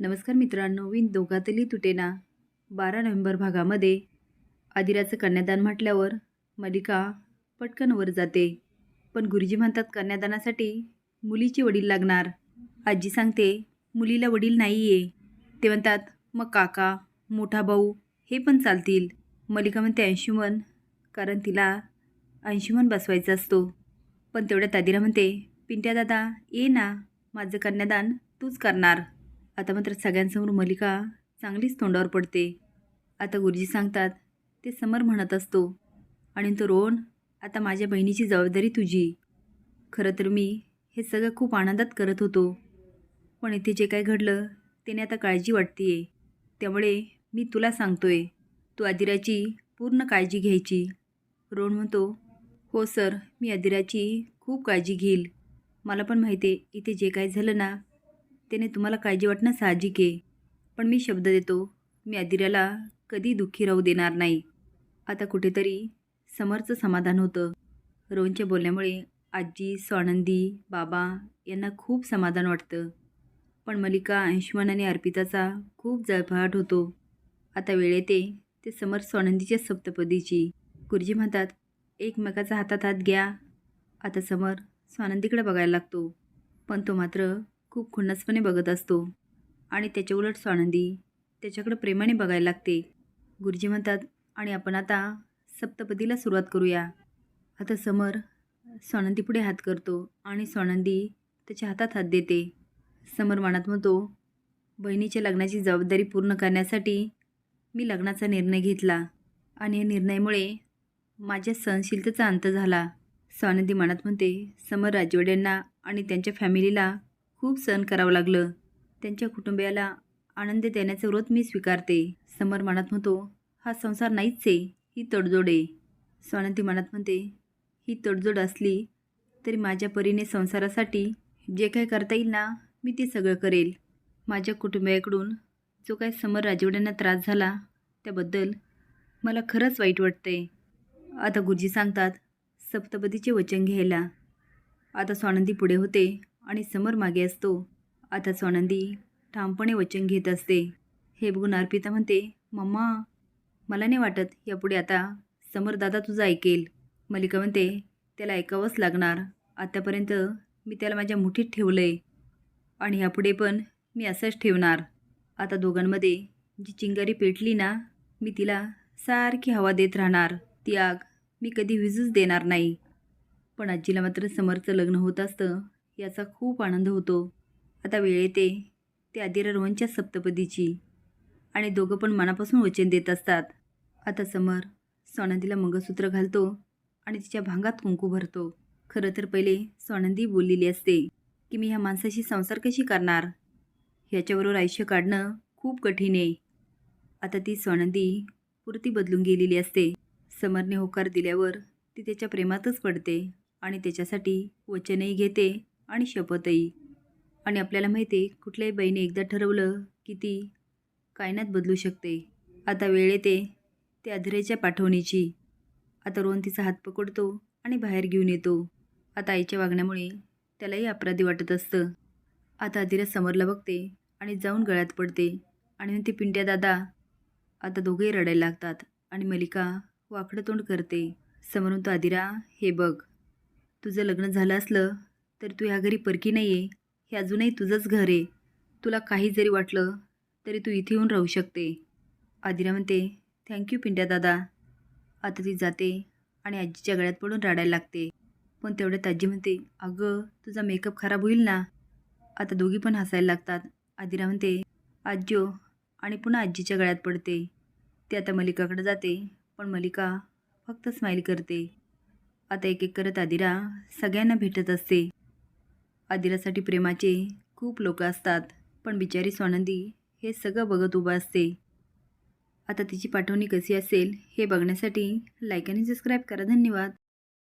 नमस्कार मित्रांनो विन दोघातली तुटेना बारा नोव्हेंबर भागामध्ये आदिराचं कन्यादान म्हटल्यावर मलिका पटकन वर जाते. पण गुरुजी म्हणतात कन्यादानासाठी मुलीचे वडील लागणार. आजी सांगते मुलीला वडील नाही आहे ते म्हणतात मग काका मोठा भाऊ हे पण चालतील. मलिका म्हणते अंशुमन कारण तिला अंशुमन बसवायचा असतो. पण तेवढ्यात आदिरा म्हणते पिंट्या दादा ये ना. माझं कन्यादान तूच करणार. आता मात्र सगळ्यांसमोर मलिका चांगलीच तोंडावर पडते. आता गुरुजी सांगतात ते समर म्हणत असतो. आणि तो रोहन आता माझ्या बहिणीची जबाबदारी तुझी. खरं तर मी हे सगळं खूप आनंदात करत होतो. पण इथे जे काय घडलं त्याने आता काळजी वाटते त्यामुळे मी तुला सांगतोय तू आदिराची पूर्ण काळजी घ्यायची. रोहन म्हणतो हो सर मी आदिराची खूप काळजी घेईल. मला पण माहिती आहे इथे जे काय झालं ना त्याने तुम्हाला काळजी वाटणं साहजिक आहे. पण मी शब्द देतो मी आदिराला कधी दुःखी राहू देणार नाही. आता कुठेतरी समरचं समाधान होतं. रोहनच्या बोलण्यामुळे आजी स्वानंदी बाबा यांना खूप समाधान वाटतं. पण मलिका अंशुमन आणि अर्पिताचा खूप जळफळाट होतो. आता वेळ येते ते समर स्वानंदीच्या सप्तपदीची. गुरुजी म्हणतात एकमेकाचा हातात हात घ्या. आता समर स्वानंदीकडे बघायला लागतो. पण तो मात्र खूप खुन्नसपणे बघत असतो. आणि त्याच्या उलट स्वानंदी त्याच्याकडे प्रेमाने बघायला लागते. गुरुजी म्हणतात आणि आपण आता सप्तपदीला सुरुवात करूया. आता समर स्वानंदीपुढे हात करतो आणि स्वानंदी त्याच्या हातात हात देते. समर मनात म्हणतो बहिणीच्या लग्नाची जबाबदारी पूर्ण करण्यासाठी मी लग्नाचा निर्णय घेतला. आणि या निर्णयामुळे माझ्या सहनशीलतेचा अंत झाला. स्वानंदी मनात म्हणते समर राजवाड्यांना आणि त्यांच्या फॅमिलीला खूप सहन करावं लागलं. त्यांच्या कुटुंबियाला आनंद देण्याचं व्रत मी स्वीकारते. समर मनात म्हणतो हा संसार नाहीच आहे ही तडजोड आहे. स्वानंदी मनात म्हणते ही तडजोड असली तरी माझ्या परीने संसारासाठी जे काही करता येईल ना मी ते सगळं करेल. माझ्या कुटुंबियाकडून जो काय समर राजवड्यांना त्रास झाला त्याबद्दल मला खरंच वाईट वाटतंय. आता गुरुजी सांगतात सप्तपदीचे वचन घ्यायला. आता स्वानंदी पुढे होते आणि समर मागे असतो. आता स्वानंदी ठामपणे वचन घेत असते. हे बघून अर्पिता म्हणते मम्मा मला नाही वाटत यापुढे आता समर दादा तुझं ऐकेल. मलिका म्हणते त्याला ऐकावंच लागणार. आत्तापर्यंत मी त्याला माझ्या मुठीत ठेवलं आहे आणि ह्यापुढे पण मी असंच ठेवणार. आता दोघांमध्ये जी चिंगारी पेटली ना मी तिला सारखी हवा देत राहणार. ती आग मी कधी विजूच देणार नाही. पण आजीला मात्र समरचं लग्न होत असतं याचा खूप आनंद होतो. आता वेळ येते ते आदिरा रोहनच्या सप्तपदीची. आणि दोघं पण मनापासून वचन देत असतात. आता समर स्वानंदीला मंगळसूत्र घालतो आणि तिच्या भांगात कुंकू भरतो. खरं तर पहिले स्वानंदी बोललेली असते की मी ह्या माणसाशी संसार कशी करणार? ह्याच्याबरोबर आयुष्य काढणं खूप कठीण आहे. आता ती स्वानंदी पुरती बदलून गेलेली असते. समरने होकार दिल्यावर ती त्याच्या प्रेमातच पडते आणि त्याच्यासाठी वचनही घेते आणि शपथही. आणि आपल्याला माहिती आहे कुठल्याही बाईने एकदा ठरवलं की ती कायनात बदलू शकते. आता वेळ येते ते अधरेच्या पाठवणीची. आता रोहन तिचा हात पकडतो आणि बाहेर घेऊन येतो. आता आईच्या वागण्यामुळे त्यालाही अपराधी वाटत असतं. आता अधिरा समरला बघते आणि जाऊन गळ्यात पडते. आणि ते पिंट्या दादा आता दोघेही रडायला लागतात आणि मलिका वाकडं तोंड करते. समरून तो आदिरा हे बघ. तुझं लग्न झालं असलं तर तू ह्या घरी परकी नाही आहे हे अजूनही तुझंच घर आहे. तुला काही जरी वाटलं तरी तू इथे येऊन राहू शकते. आदिरा म्हणते थँक्यू पिंट्या दादा. आता ती जाते आणि आजीच्या गळ्यात पडून रडायला लागते. पण तेवढ्यात आजी म्हणते अगं तुझा मेकअप खराब होईल ना? आता दोघी पण हसायला लागतात. आदिरा म्हणते आज्यो आणि पुन्हा आजीच्या गळ्यात पडते. ती आता मलिकाकडे जाते पण मलिका फक्त स्माईल करते. आता एक एक करत आदिरा सगळ्यांना भेटत असते. आदिरासाठी प्रेमाचे खूप लोक असतात पण बिचारी स्वानंदी हे सगळं बघत उभं असते. आता तिची पाठवणी कशी असेल हे बघण्यासाठी लाईक आणि सबस्क्राईब करा. धन्यवाद.